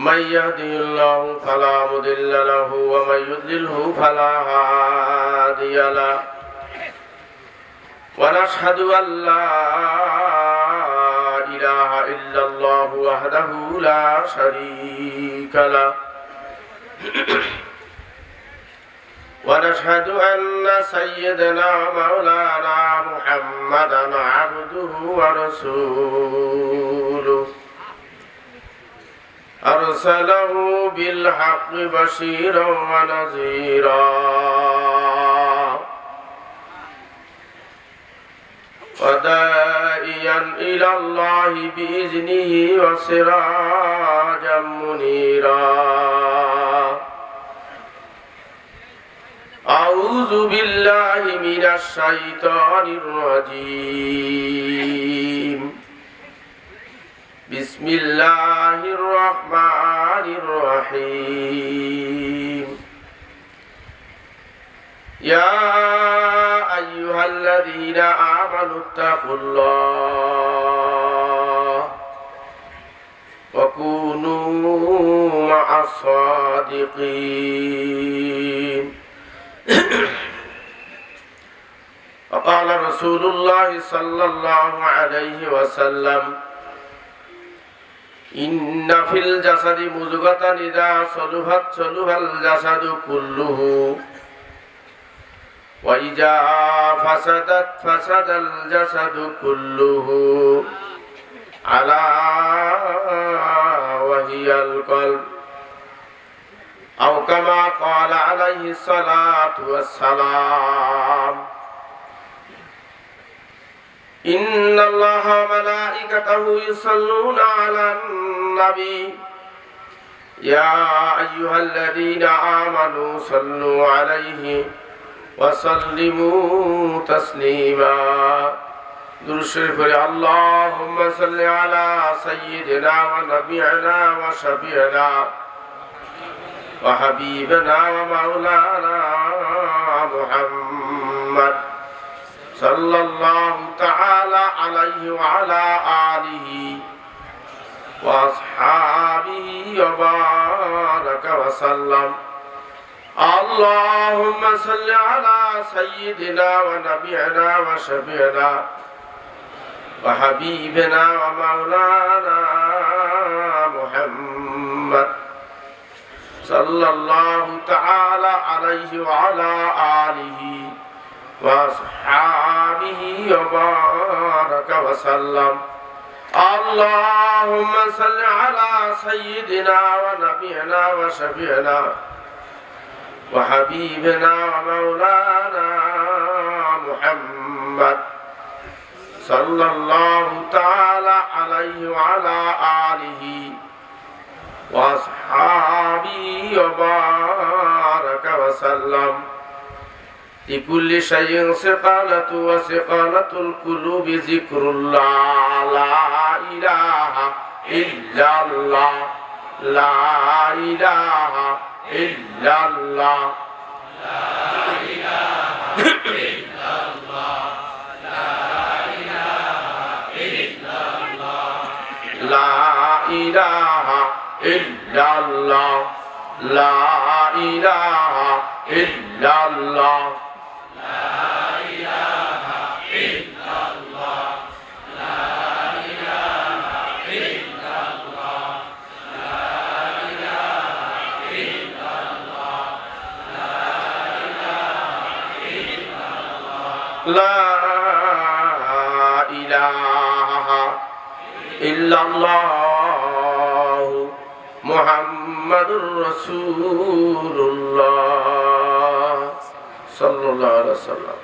من يهده الله فلا مضل له ومن يضلله فلا هادي له. ونشهد أن لا إله إلا الله وحده لا شريك له. ونشهد أن سيدنا مولانا محمدا عبده ورسوله. أرسله بالحق بشيرا ونذيرا ودائيا إلى الله بإذنه وسراجا منيرا أعوذ بالله من الشيطان الرجيم بسم الله الرحمن الرحيم. يا أيها الذين آمنوا اتقوا الله وكونوا مع الصادقين. وقال رسول الله صلى الله عليه وسلم إن في الجسد مزغة إذا صلحت صلح الجسد كله وإذا فسدت فسد الجسد كله على وهي القلب أو كما قال عليه الصلاة والسلام إن الله ملائكته يصلون على النبي. يا أيها الذين آمنوا صلوا عليه وسلموا تسليما. درشرف اللهم صل على سيدنا ونبينا وشفيعنا وحبيبنا ومولانا محمد صلى الله تعالى عليه وعلى آله وأصحابه وبارك وسلم. اللهم صل على سيدنا ونبينا وشفيعنا وحبيبنا ومولانا محمد صلى الله تعالى عليه وعلى آله وأصحابه وبارك وسلم. اللهم صل على سيدنا ونبينا وشفيعنا وحبيبنا ومولانا محمد صلى الله تعالى عليه وعلى آله وأصحابه وبارك وسلم. لكل شيء سقالة وسقالة القلوب ذكر الله لا إله إلا الله لا إله إلا الله. لا إله إلا الله. لا إله إلا الله. لا إله إلا الله. لا إله إلا الله محمد رسول الله صلى الله عليه وسلم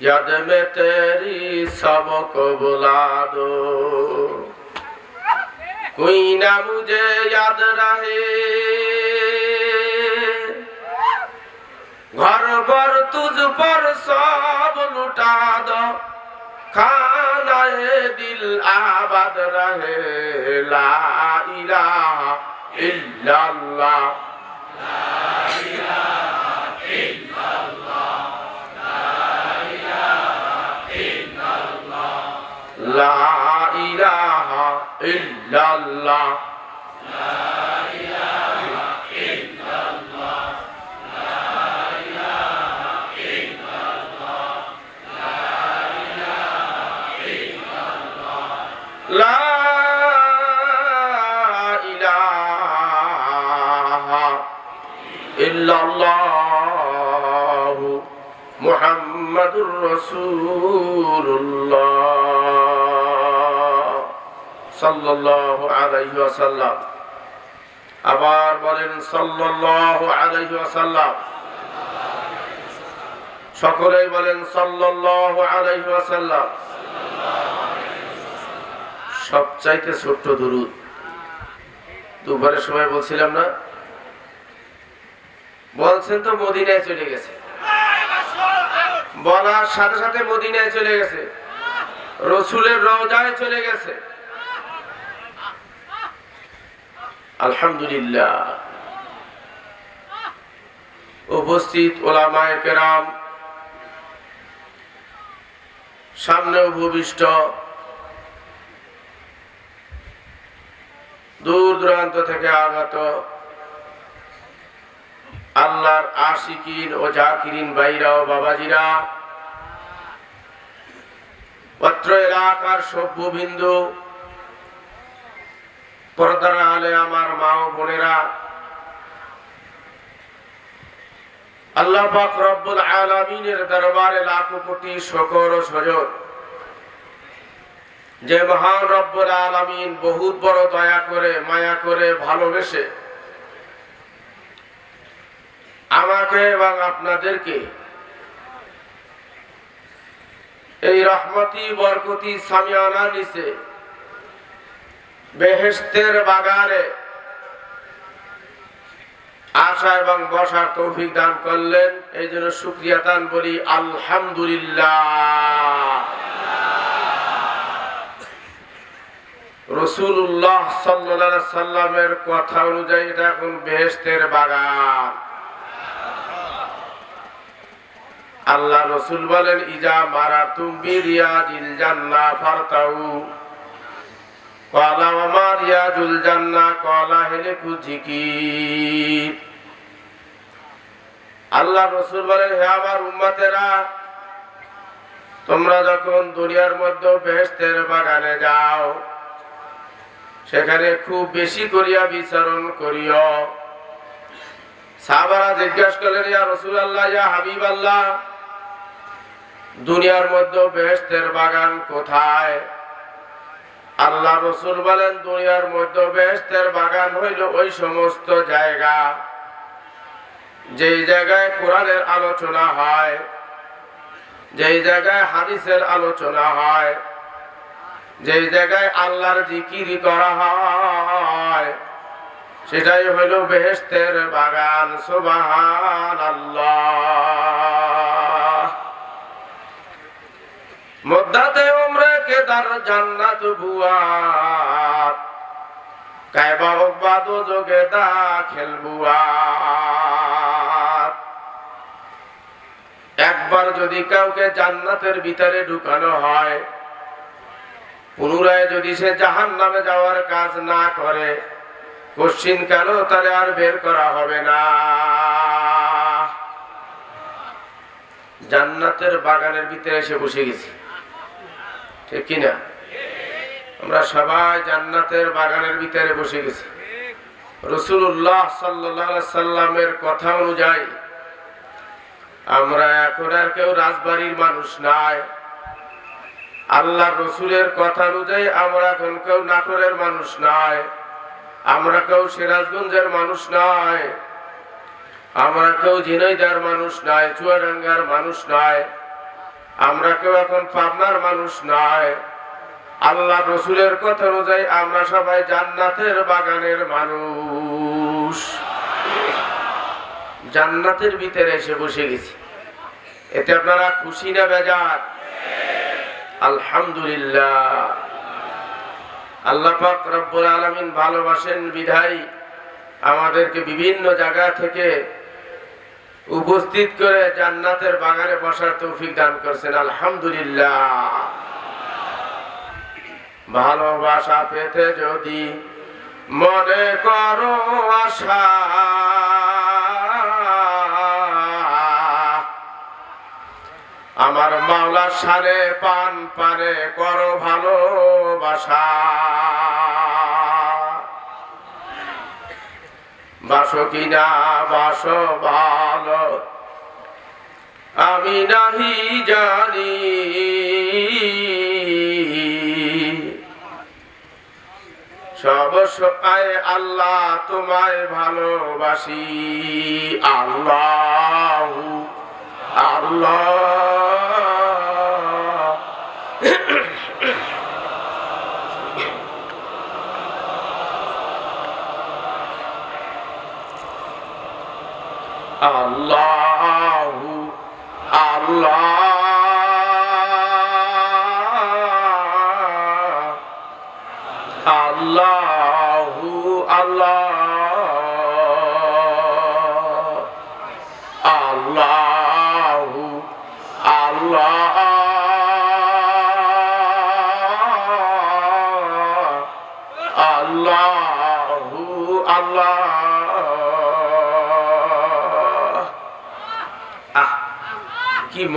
یاد میں تیری سب کو بلا دو کوئی نہ مجھے یاد رہے ঘর ঘর তুজ পর সব লুটা দ। খানায় দিল আবাদ রহে, লা ইলাহা ইল্লাল্লাহ। লা ইলাহা ইল্লাল্লাহ। লা আবার বলেন সাল্লাল্লাহু আলাইহি ওয়াসাল্লাম সকলেই বলেন সবচাইতে ছোট্ট দুরুদ। দুবারের সময় বলছিলাম না? বলছেন তো মদিনায় চলে গেছে। বলার সাথে সাথে মদিনায় চলে গেছে। রসুলের রওজায় চলে গেছে। আলহামদুলিল্লাহ। উপস্থিত ওলামায় কেরাম, সামনে ভূমিষ্ঠ, দূর দূরান্ত থেকে আগত আল্লাহর আশিকিন ও জাকিরিন বাইরা ও বাবাজিরা পত্র এলাকার সভ্যবিন্দু। পর্দার আলে আমার মা ও বোনেরা, আল্লাহ পাক রব্বুল আলামিনের দরবারে লাখো কোটি শকর ও সজর। যে মহান রব্বুল আলামিন বহুত বড় দয়া করে, মায়া করে, ভালোবেসে আমাকে এবং আপনাদেরকে এই রহমতি, বরকতি সামিয়ানা নিচে। বেহেস্তের বাগানে আসা এবং বসার তৌফিক দান করলেন। এই জন্য শুক্রিয়া দান বলি, আলহামদুলিল্লাহ। সাল্লামের কথা অনুযায়ী এটা এখন বেহেস্তের বাগান। আল্লাহ রসুল বলেন, ইজা মারা তুমি আল্লাহ রসুল বলেন, হে আমার উম্মাতেরা, তোমরা যখন দুনিয়ার মধ্যে বেহেস্তের বাগানে যাও, সেখানে খুব বেশি করিয়া বিচারণ করিও। সাহাবারা জিজ্ঞাসা করলেন, ইয়া রসুল আল্লাহ ইয়া হাবিব আল্লাহ দুনিয়ার মধ্যে বেহেস্তের বাগান কোথায়? আল্লাহ রসুল বলেন, দুনিয়ার মধ্যে বেহেস্তের বাগান হইল ওই সমস্ত জায়গা। যেই জায়গায় কোরআনের আলোচনা হয়, যেই জায়গায় হাদিসের আলোচনা হয়, যেই জায়গায় আল্লাহর জিকিরি করা হয়, সেটাই হইল বেহেস্তের বাগান। সুবাহান আল্লাহ উমরে কেদার জান্নাত বুয়াত কায়বা বাদ যোগে দাখিল বুয়াত একবার যদি কাউকে জান্নাতের ভিতরে ঢুকানো হয়, পুনরায় যদি সে জাহান নামে যাওয়ার কাজ না করে, কোশ্চিন কেন তারে আর বের করা হবে না? জান্নাতের বাগানের ভিতরে এসে বসে গেছি। ঠিক কিনা? আমরা সবাই জান্নাতের বাগানের ভিতরে বসে গেছি। রসুল্লাহ সাল্লামের কথা অনুযায়ী আমরা এখন আর কেউ রাজবাড়ির মানুষ নাই। আল্লাহ রসুলের কথা অনুযায়ী আমরা এখন কেউ নাটোরের মানুষ নয় আমরা কেউ সিরাজগঞ্জের মানুষ নয় আমরা কেউ ঝিনাইদার মানুষ নাই, চুয়াডাঙ্গার মানুষ নয় আমরা কেউ এখন পাবনার মানুষ নয়। আল্লাহ রসুলের কথা অনুযায়ী আমরা সবাই জান্নাতের বাগানের মানুষ। জান্নাতের ভিতরে এসে বসে গেছি। এতে আপনারা খুশি না বেজার? আলহামদুলিল্লাহ। আল্লাহ পাক রব্বুল আলামিন ভালোবাসেন বিধায়। আমাদেরকে বিভিন্ন জায়গা থেকে উপস্থিত করে জান্নাতের বাগানে বসার তৌফিক দান করছেন, আলহামদুলিল্লাহ। ভালোবাসা পেতে যদি মনে করো আশা, আমার মাওলার সারে পান পারে করো ভালোবাসা। বাসো কিনা বাসো ভালো আমি নাহি জানি। সব সময় আল্লাহ তোমায় ভালোবাসি। আল্লাহ আল্লাহ। আল্লাহু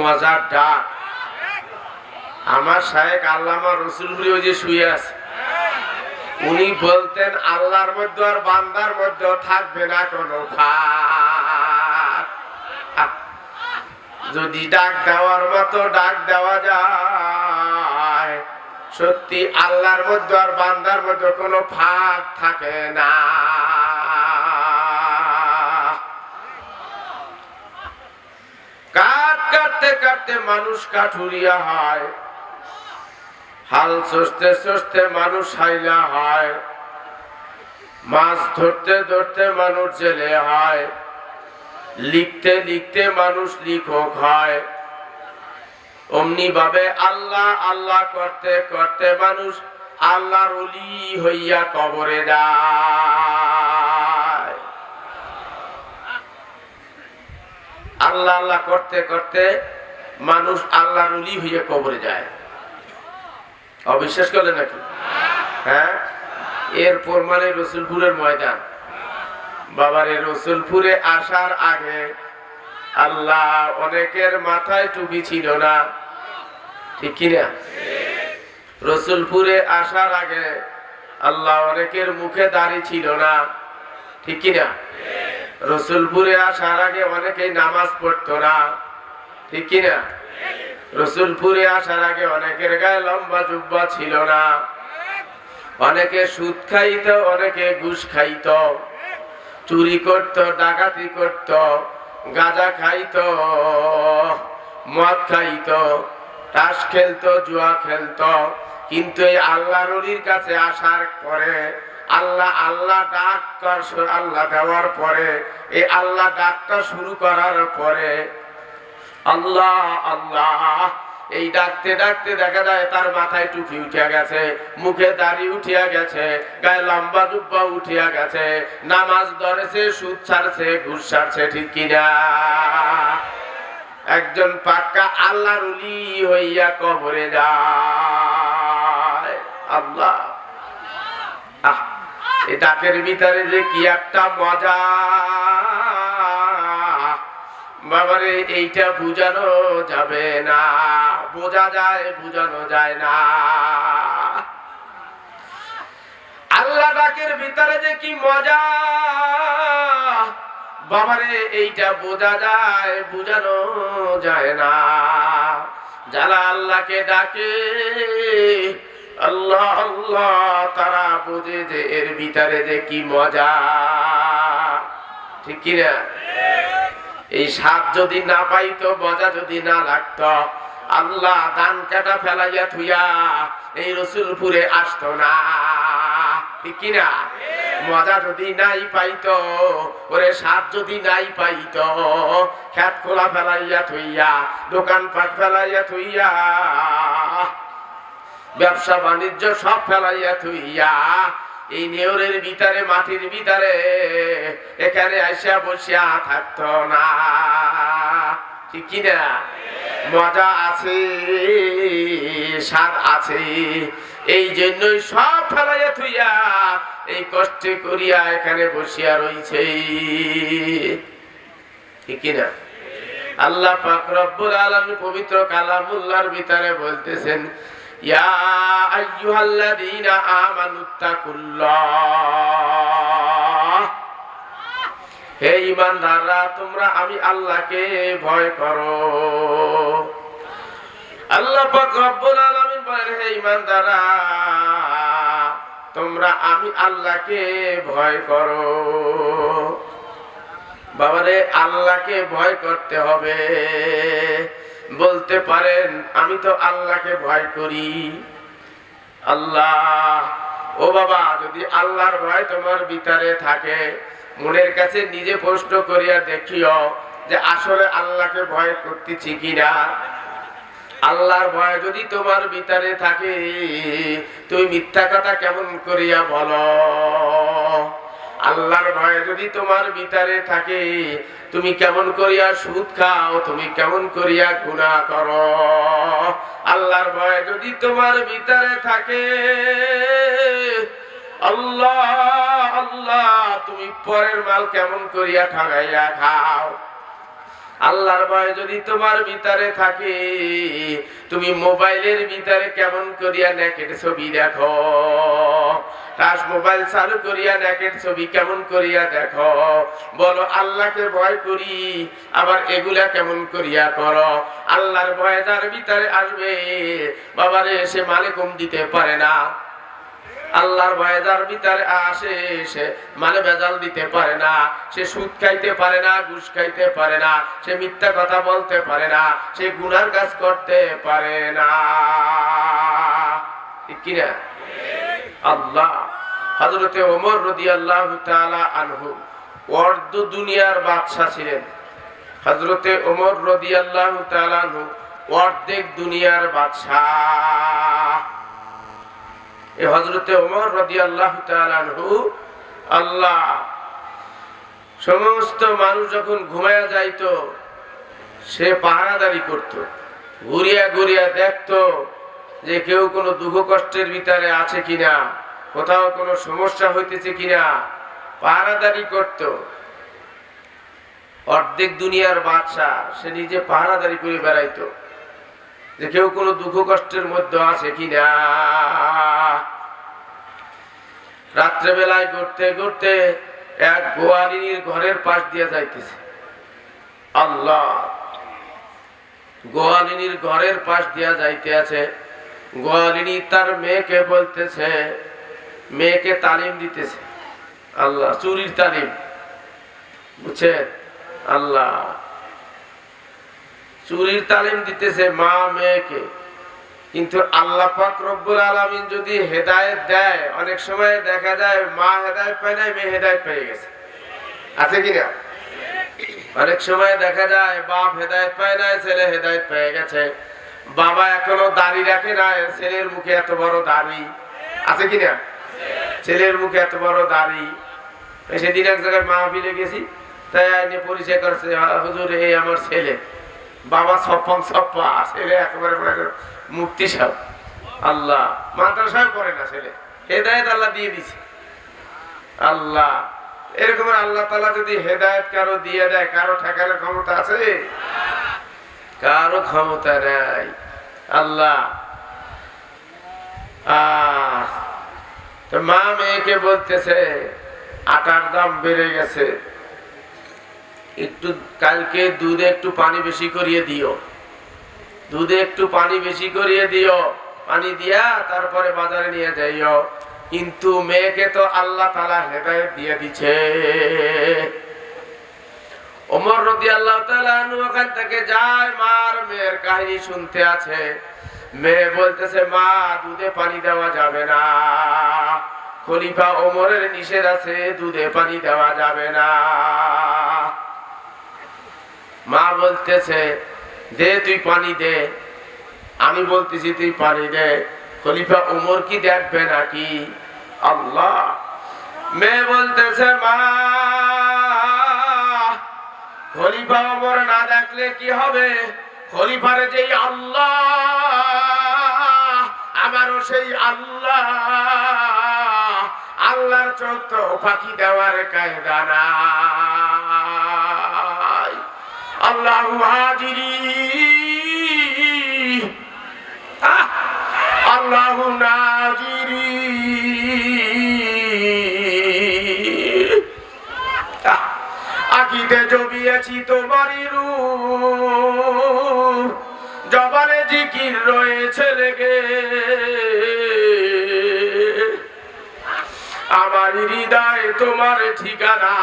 মজার ডাক আমার শায়েক আল্লামা রসুলপুরি ওই যে শুয়ে আছে। উনি বলতেন, আল্লাহর মধ্যে আর বান্দার মধ্যে থাকবে না কোনো যদি ডাক দেওয়ার মতো ডাক দেওয়া যায়, সত্যি আল্লাহর মধ্যে আর বান্দার মধ্যে কোনো ফাঁক থাকে না। কাটতে কাটতে মানুষ কাঠুরিয়া হয়। হাল চষতে চষতে মানুষ হাইলা হয়। মাছ ধরতে ধরতে মানুষ জেলে হয়। লিখতে লিখতে মানুষ লিখক হয়। অমনি ভাবে আল্লাহ আল্লাহ করতে করতে মানুষ আল্লাহর অলি হইয়া কবরে যায়। আল্লাহ আল্লাহ করতে করতে মানুষ আল্লাহর অলি হইয়া কবরে যায়। অবিশ্বাস করলে নাকি? হ্যাঁ? এরপর মানে রসুলপুরের ময়দান। বাবারে, রসুলপুরে আসার আগে আল্লাহ অনেকের মাথায় টুপি ছিল না। ঠিক কিনা রসুলপুরে আসার আগে আল্লাহ অনেকের মুখে দাড়ি ছিল না। ঠিক কিনা রসুলপুরে আসার আগে অনেকেই নামাজ পড়তো না। ঠিক কিনা রসুলপুরে আসার আগে অনেকের গায়ে লম্বা জুব্বা ছিল না। অনেকে সুদ খাইত, অনেকে ঘুষ খাইত। চুরি করত, ডাকাতি করত, গাঁজা খাইত, মদ খাইত, তাস খেলতো, জুয়া খেলত। কিন্তু এই আল্লাহ রলির কাছে আসার পরে আল্লাহ আল্লাহ ডাক আল্লাহ দেওয়ার পরে, এই আল্লাহ ডাকটা শুরু করার পরে, আল্লাহ আল্লাহ, এই ডাকতে ডাকতে দেখা যায় তার মাথায় টুপি উঠিয়া গেছে, মুখে দাড়ি উঠিয়া গেছে, গায়ে লম্বা জুব্বা উঠিয়া গেছে, নামাজ ধরেছে, সুদ ছাড়ছে, ঘুষ ছাড়ছে, ঠিক কিনা? একজন পাক্কা আল্লাহর হইয়া কবরে যায়। আল্লাহ। এই ডাকের ভিতরে যে কি একটা মজা। বাবারে, এইটা বুঝানো যাবে না। বোঝা যায়, বুঝানো যায় না। আল্লাহ ডাকের ভিতরে যে কি মজা। বাবারে, এইটা বোঝা যায়, বুঝানো যায় না। যারা আল্লাহকে ডাকে আল্লাহ আল্লাহ, তারা বোঝে যে এর ভিতরে যে কি মজা। ঠিক কিনা? এই স্বাদ যদি না পাইতো, মজা যদি না লাগতো, আল্লাহ দান কাটা ফেলাইয়া থুইয়া এই রসুলপুরে আসতো না। ঠিক কিনা? মজা যদি নাই পাইতো, ওরে সাপ যদি নাই পাইতো খ্যাত খোলা ফেলাইয়া থুইয়া, দোকানপাট ফেলাইয়া থুইয়া ব্যবসা বাণিজ্য সব ফেলাইয়া থুইয়া, এই নেওরের ভিতরে, মাটির ভিতরে, এখানে আসিয়া বসিয়া থাকতো না। ঠিক কিনা মজা আছে, স্বাদ আছে, এই জন্যই সব ফেলাইয়া থুইয়া এই কষ্টে করিয়া এখানে বসিয়া রইছে। ঠিক কিনা আল্লাহ পাক রব্বুল আলামিন পবিত্র কালামুল্লার ভিতরে বলতেছেন ইয়া আইয়ুহাল্লাযীনা আমানুত্তাকুল্লাহ হে ঈমানদাররা, তোমরা আমি আল্লাহকে ভয় করো। আল্লাহ পাক রব্বুল আলামিন বলেন, হে ঈমানদাররা, তোমরা আমি আল্লাহকে ভয় করো। বাবারে, আল্লাহকে ভয় করতে হবে। বলতে পারেন, আমি তো আল্লাহকে ভয় করি। আল্লাহ, ও বাবা, যদি আল্লাহর ভয় তোমার ভিতরে থাকে, মনের কাছে নিজে প্রশ্ন করিয়া দেখিও যে আসলে আল্লাহকে ভয় করতেছি কিনা। আল্লাহর ভয় যদি তোমার ভিতরে থাকে, তুমি মিথ্যা কথা কেমন করিয়া বলো? আল্লাহর ভয় যদি তোমার ভিতরে থাকে, তুমি কেমন করিয়া সুদ খাও, তুমি কেমন করিয়া গুণা করো? আল্লাহর ভয় যদি তোমার ভিতরে থাকে, আল্লাহ আল্লাহ, তুমি পরের মাল কেমন করিয়া ঠাগাইয়া খাও? আল্লাহর ভয় যদি তোমার ভিতরে থাকে, তুমি মোবাইলের ভিতরে কেমন করিয়া নেকেট ছবি দেখো? টাচ মোবাইল চালু করিয়া নেকেট ছবি কেমন করিয়া দেখো? বলো, আল্লাহকে ভয় করি, আবার এগুলা কেমন করিয়া করো? আল্লাহর ভয় যার ভিতরে আসবে, বাবারে, সে মালে কম দিতে পারে না। আল্লাহর ভয়ে ভিতরে আসে, সে মানে বেজাল দিতে পারে না, সে সুদ খাইতে পারে না, ঘুষ খাইতে পারে না, সে মিথ্যা কথা বলতে পারে না, সে গুনার কাজ করতে পারে না। ঠিক কিনা? আল্লাহ হজরতে ওমর রদি আল্লাহ আনহু অর্ধ দুনিয়ার বাদশাহ ছিলেন। হজরতে ওমর রদি আল্লাহ অর্ধেক দুনিয়ার বাদশাহ। হজরতে ওমর রদি আল্লাহ আল্লাহ, সমস্ত মানুষ যখন ঘুমায়া যাইতো, সে পাহারাদারি করত, ঘুরিয়া ঘুরিয়া দেখতো যে কেউ কোনো দুঃখ কষ্টের ভিতরে আছে কিনা, কোথাও কোনো সমস্যা হইতেছে কিনা, পাহারাদারি করত। অর্ধেক দুনিয়ার বাদশাহ, সে নিজে পাহারাদারি করে বেড়াইতো যে কেউ কোনো দুঃখ কষ্টের মধ্যে আছে কিনা। রাত্রেবেলায় ঘুরতে ঘুরতে এক গোয়ালিনীর ঘরের পাশ দিয়ে যাইতেছে। আল্লাহ! গোয়ালিনীর ঘরের পাশ দিয়া যাইতে আছে গোয়ালিনী তার মেয়েকে বলতেছে, মেয়েকে তালিম দিতেছে। আল্লাহ, চুরির তালিম। বুঝছে? আল্লাহ! চুরির তালিম দিতেছে মা মেয়েকে। কিন্তু আল্লাহ পাক রব্বুল আলমিন যদি হেদায়েত দেয়, অনেক সময় দেখা যায় মা হেদায়েত পায় নাই, মেয়ে হেদায়েত পেয়ে গেছে। আছে কিনা অনেক সময় দেখা যায় বাপ হেদায়েত পায় নাই, ছেলে হেদায়েত পেয়ে গেছে। বাবা এখনও দাড়ি রাখে না ছেলের মুখে এত বড় দাড়ি। আছে কিনা ছেলের মুখে এত বড় দাড়ি। সেদিন এক জায়গায় মাহফিলে গেছি, তাই আইনে পরিচয় করছে হুজুর, এই আমার ছেলে। বাবা সপ্পন সপ্পা ছেলে একেবারে মুক্তি সব আল্লাহ, মাদ্রাসায় করে না ছেলে। হেদায়ত আল্লাহ দিয়ে দিছে। আল্লাহ, এরকম আল্লাহ তালা যদি হেদায়ত কারও দিয়ে দেয়, কারও ঠেকানোর ক্ষমতা আছে? কারও ক্ষমতা নাই। আল্লাহ মা মেয়েকে বলতেছে, আটার দাম বেড়ে গেছে। একটু কালকে দুধে একটু পানি বেশি করিয়ে দিও। দুধে একটু পানি বেশি করিয়ে দিও, পানি দিয়া তারপরে বাজারে নিয়ে যাইও। কিন্তু মেয়েকে তো আল্লাহ তালা হেদায়ত দিয়ে দিছে। ওখান থেকে মেয়ের কাহিনী শুনতে আছে। মেয়ে বলতেছে, মা, দুধে পানি দেওয়া যাবে না। খলিফা ওমরের নিষেধ আছে, দুধে পানি দেওয়া যাবে না। মা বলতেছে, দে, তুই পানি দে। আমি বলতেছি, তুই পানি দে। খলিফা ওমর কি দেখবে নাকি? আল্লাহ। মেয়ে বলতেছে, মা! খলিফা ওমর না দেখলে কি হবে? খলিফার যেই আল্লাহ, আমারও সেই আল্লাহ। আল্লাহর চোখ তো পাখি দেওয়ার কায়দা নাই আল্লাহ নাজিরি আহ, আকিতে জমিয়েছি তোমারই রূপ। জবানে জিকির রয়েছে লেগে আমার হৃদয় তোমার ঠিকানা।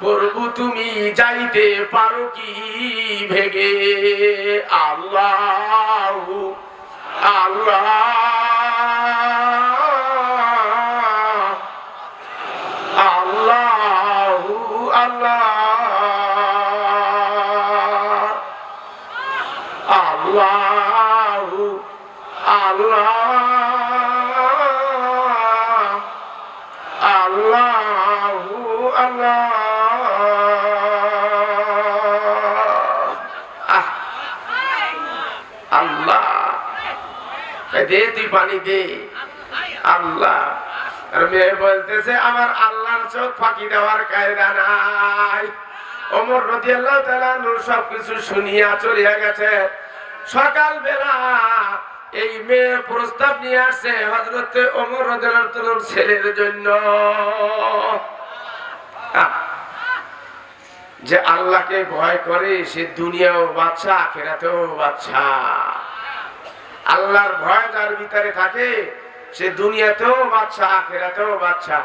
প্রভু তুমি যাইতে পারো কি ভেগে? আল্লাহ আল্লাহ আল্লাহ আল্লাহ আল্লাহ আল্লাহ আল্লাহ আল্লাহ। দে, তুই পানি দে। আল্লাহ। মেয়ে বলতেছে, আমার আল্লাহর চোখ ফাঁকি দেওয়ার কায়দা নাই। অমর রদি আল্লাহ সব কিছু শুনিয়া চলিয়া গেছে। সকাল বেলা এই মেয়ে প্রস্তাব নিয়ে আসছে হজরতে অমর রদিয়াল্লাহু ছেলের জন্য। যে আল্লাহকে ভয় করে, সে দুনিয়াও বাচ্চা আখেরাতেও বাচ্চা আল্লাহর ভয় যার ভিতরে থাকে, সে দুনিয়াতেও বাচ্চা আখেরাতেও বাচ্চা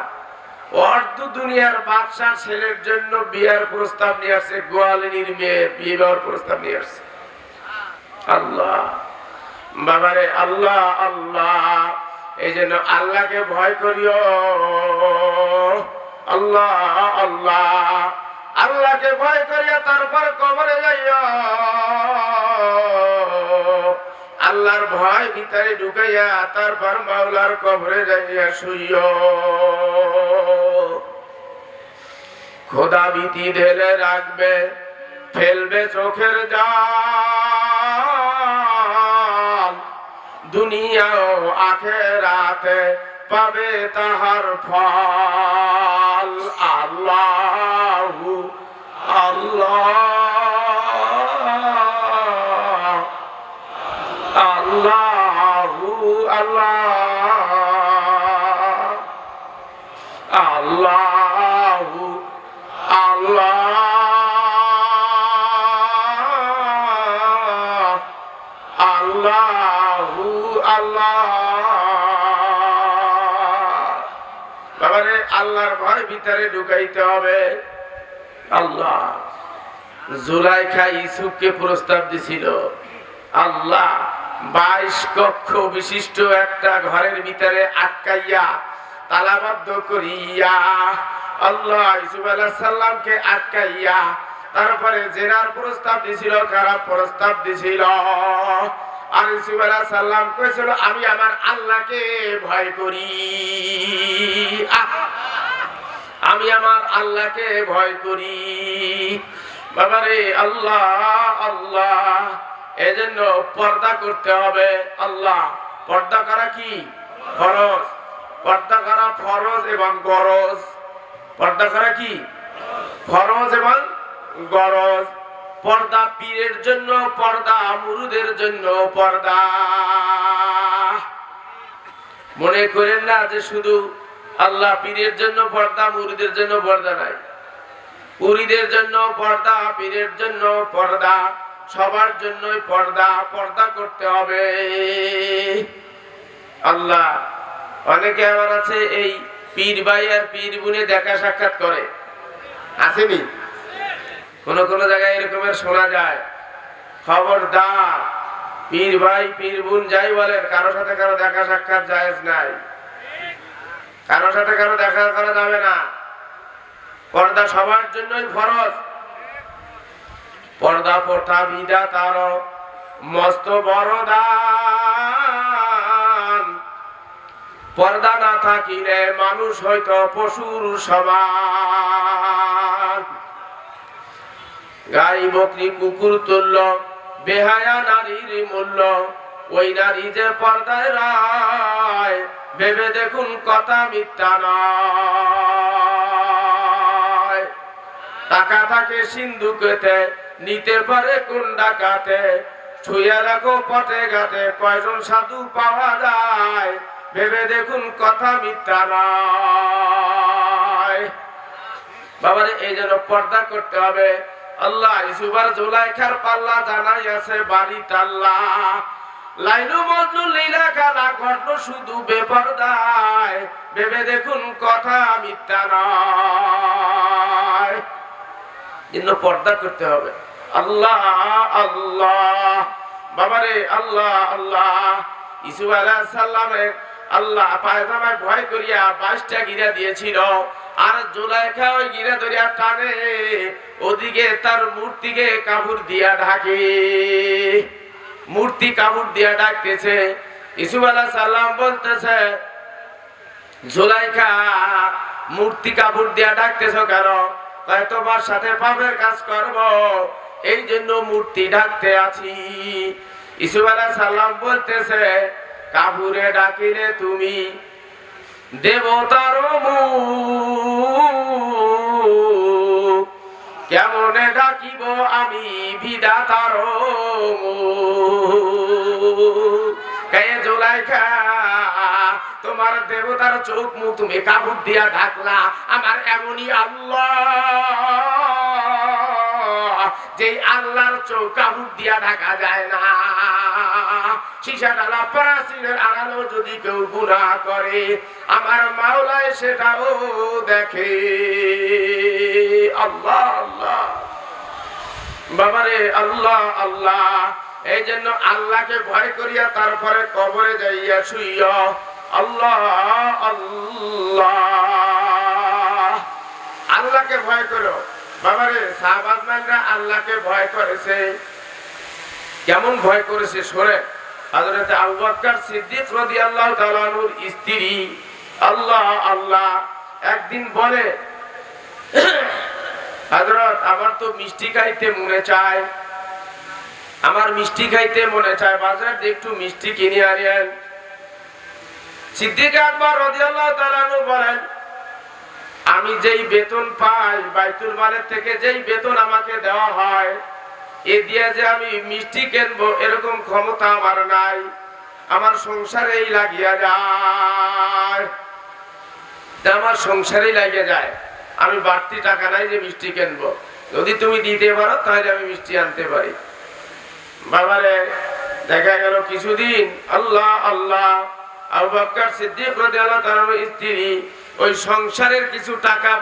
অর্ধ দুনিয়ার বাচ্চা ছেলের জন্য বিয়ের প্রস্তাব নিয়ে আসছে, গোয়ালিনীর মেয়ে, বিয়ে দেওয়ার প্রস্তাব নিয়ে আসছে। আল্লাহ, বাবারে, আল্লাহ আল্লাহ, এই জন্য আল্লাহকে ভয় করিও। আল্লাহ আল্লাহ, আল্লাহকে ভয় করিয়া তারপর কবরে যাইও। আল্লাহর ভয় ভিতরে ঢুকাইয়া তারপর মাওলার কবরে যাইয়া শুইও। খোদা ভীতি ঢেলে রাখবে, ফেলবে চোখের জাল। দুনিয়া ও আখেরাতে পাবে তাহার ফল। আল্লাহ আল্লাহ। আল্লাহ আল্লাহ। আল্লাহ আল্লাহ। আল্লাহ বাবারে আল্লাহর ভয় ভিতরে ঢুকাইতে হবে। আল্লাহ। জুলাইখা ইসুফকে প্রস্তাব দিছিল। আল্লাহ। বাইশ কক্ষ বিশিষ্ট একটা ঘরের ভিতরে আটকাইয়া তালাবদ্ধ করিয়া আল্লাহ ইসুফ আলাহ সাল্লামকে আটকাইয়া তারপরে জেনার প্রস্তাব দিছিল, খারাপ প্রস্তাব দিছিল। আর ইসুফ সাল্লাম কয়েছিল আমি আমার আল্লাহকে ভয় করি। আমি আমার আল্লাহকে ভয় করি। বাবারে, আল্লাহ আল্লাহ। এজন্য পর্দা করতে হবে আল্লাহ। পর্দা করা কি? ফরজ। পর্দা করা ফরজ এবং গরজ। পর্দা করা কি? ফরজ এবং গরজ। পর্দা পীরের জন্য, পর্দা মুরুদের জন্য পর্দা। মনে করেন না যে শুধু আল্লাহ পীরের জন্য পর্দা, মুরুদের জন্য পর্দা নাই? উরিদের জন্য পর্দা, পীরের জন্য পর্দা। সবার জন্যই পর্দা পর্দা করতে হবে। আল্লাহ, অনেকে আবার আছে এই পীর ভাই আর পীর বুনে দেখা সাক্ষাৎ করে। আসেনি? কোন কোন জায়গায় এরকমের শোনা যায়। খবরদার, পীর ভাই, পীর বোন যাই বলেন, কারও সাথে কারও দেখা সাক্ষাৎ জায়েজ নাই। কারও সাথে কারও দেখা করা যাবে না। পর্দা সবার জন্যই ফরজ। পর্দা প্রথা বিদা তার, মস্ত বড় দান। পর্দা না থাকিলে মানুষ হয়তো পশুর সমান। গাই বকরি কুকুর তুল্য, বেহায়া নারীর মূল্য। ওই নারী যে পর্দায় রায়, ভেবে দেখুন কথা মিথ্যা নয়। টাকা থাকে সিন্ধুকেতে নিতে পারে কোন ডাকাতে ছুঁয়ে রাখো পটে গাতে কয়জন সাধু পাওয়া যায়? ভেবে দেখুন কথা মিথ্যা নয়। বাবারে, এই জন্য পর্দা করতে হবে। আল্লাহ, ইসুবার জুলাইখার পাল্লা জানাই আছে বাড়ি তাল্লা। লাইনু মজনু লীলা খেলা ঘটলো শুধু বেপরদায়। ভেবে দেখুন কথা মিথ্যা নয়। পর্দা করতে হবে। আল্লাহ আল্লাহ। বাবারে, আল্লাহ আল্লাহ। ইসু আলাহ সাল্লামের আল্লাহ পায়জামায় ভয় করিয়া বাইশটা গিরা দিয়েছিল। আর জোলাইখা ওই গিরা ধরিয়া টানে। ওদিকে তার মূর্তিকে কাপড় দিয়া ঢাকে। মূর্তি কাপড় দিয়া ডাকতেছে। ইসুফ আলাহ সাল্লাম বলতেছে, জোলাইখা, মূর্তি কাপড় দিয়া ডাকতেছ কেন? তাই তোমার সাথে পাপের কাজ করব। এই জন্য মূর্তি ডাকতে আছি। ইসুফ সাল্লাম বলতেছে কাপুরে ডাকিলে তুমি দেবতার কেমনে ডাকিব আমি বিধাতার কে জোলাইখা, তোমার দেবতার চোখ মুখ তুমি কাপড় দিয়া ঢাকলা, আমার এমনই আল্লাহ। যে আল্লাহর কাপড় দিয়া ঢাকা যায় না। সীসা ডালা প্রাচীনের আড়ালো যদি কেউ গুণা করে, আমার মাওলায় সেটাও দেখে। আল্লাহ আল্লাহ। বাবারে, আল্লাহ আল্লাহ। এই জন্য আল্লাহকে ভয় করিয়া তারপরে কবরে যাইয়া শুইয়া। আল্লাহ আল্লাহ। আল্লাহকে ভয় করো। আল্লাহকে ভয় করেছে। কেমন ভয় করেছে, শোনে। সিদ্দিক স্ত্রী আল্লাহ আল্লাহ, একদিন বলে আমার তো মিষ্টি খাইতে মনে চায়। আমার মিষ্টি খাইতে মনে চায়, বাজার একটু মিষ্টি কিনে আনেন সিদ্দিক আকবর রাদিয়াল্লাহু তাআলা বলেন আমি যেই বেতন পাই, বাইতুল মালের থেকে যেই বেতন আমাকে দেওয়া হয়, এ দিয়ে যে আমি মিষ্টি কিনবো, এরকম ক্ষমতা আমার নাই। আমার সংসারেই লাগিয়া যায়। আমার সংসারেই লাগিয়ে যায়। আমি বাড়তি টাকা নাই যে মিষ্টি কিনবো। যদি তুমি দিতে পারো, তাহলে আমি মিষ্টি আনতে পারি। বাবারে, দেখা গেল কিছুদিন। আল্লাহ আল্লাহ। সিদ্দিক ওই সংসারের কিছু টাকা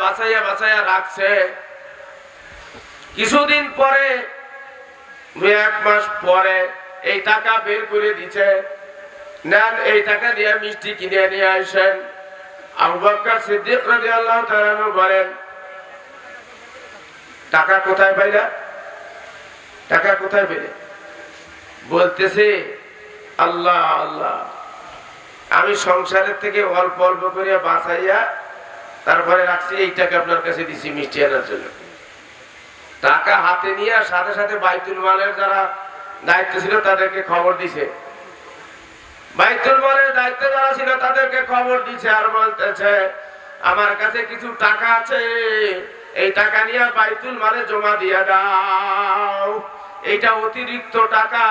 কিছুদিন পরে এক মাস পরে এই টাকা বের করে দিছে। নেন, এই টাকা দিয়ে মিষ্টি কিনে নিয়ে আসেন। আবু বকর সিদ্দিক রাদিয়াল্লাহু তাআলা বলেন, টাকা কোথায় পাইলা? টাকা কোথায় পেলে? বলতেছে, আল্লাহ আল্লাহ। আমি সংসারের থেকে অল্প অল্প করে বাঁচাইয়া তারপরে রাখছি এই টাকা আপনার কাছে দিছি মিষ্টি আনার জন্য। টাকা হাতে নিয়ে আর সাথে সাথে বাইতুল মালের যারা দায়িত্ব ছিল তাদেরকে খবর দিছে। বাইতুল মালের দায়িত্ব যারা ছিল তাদেরকে খবর দিছে আর বলতেছে, আমার কাছে কিছু টাকা আছে, এই টাকা নিয়ে বাইতুল মালে জমা দিয়ে দাও। এইটা অতিরিক্ত টাকা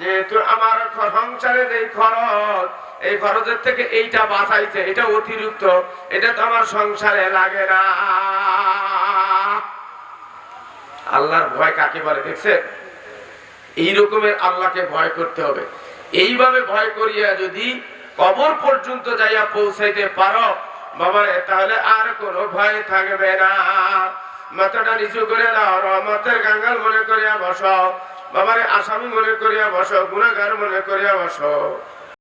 যেহেতু আমার সংসারের এই খরচ, এই খরচের থেকে এইটা বাঁচাইছে, এটা অতিরিক্ত। এটা তো আমার সংসারে লাগে না। আল্লাহর ভয় কাকে বলে, দেখছেন? এই রকমের আল্লাহকে ভয় করতে হবে। এইভাবে ভয় করিয়া যদি কবর পর্যন্ত যাইয়া পৌঁছাইতে পারো বাবা তাহলে আর কোনো ভয় থাকবে না। মাথাটা নিচু করে দাও, রহমতের গাঙ্গাল মনে করিয়া বসো। বাবারে আসামি মনে করিয়া বসো গুণাগার মনে করিয়া বসো।